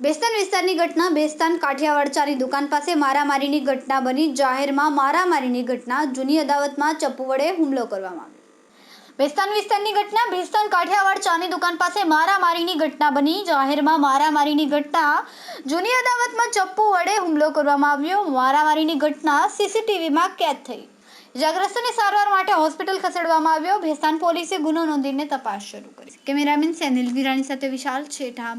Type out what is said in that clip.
બેસ્તાન વિસ્તારની ઘટના, બેસ્તાન કાઠિયાવાડ ચાની દુકાન પાસે મારામારીની ઘટના બની. જાહેરમાં મારામારીની ઘટના, જૂની અદાવતમાં ચપ્પુ વડે હુમલો કરવામાં આવ્યો. બેસ્તાન વિસ્તારની ઘટના, બેસ્તાન કાઠિયાવાડ ચાની દુકાન પાસે મારામારીની ઘટના બની. જાહેરમાં મારામારીની ઘટના, જૂની અદાવતમાં ચપ્પુ વડે હુમલો કરવામાં આવ્યો. મારામારીની ઘટના સીસીટીવીમાં કેદ થઈ. ઇજાગ્રસ્તને સારવાર માટે હોસ્પિટલ ખસેડવામાં આવ્યો. ભેસ્તાન પોલીસે ગુનો નોંધીને તપાસ શરૂ કરી. કેમેરામેન સેનિલ વિરાણી સાથે વિશાલ છેઠા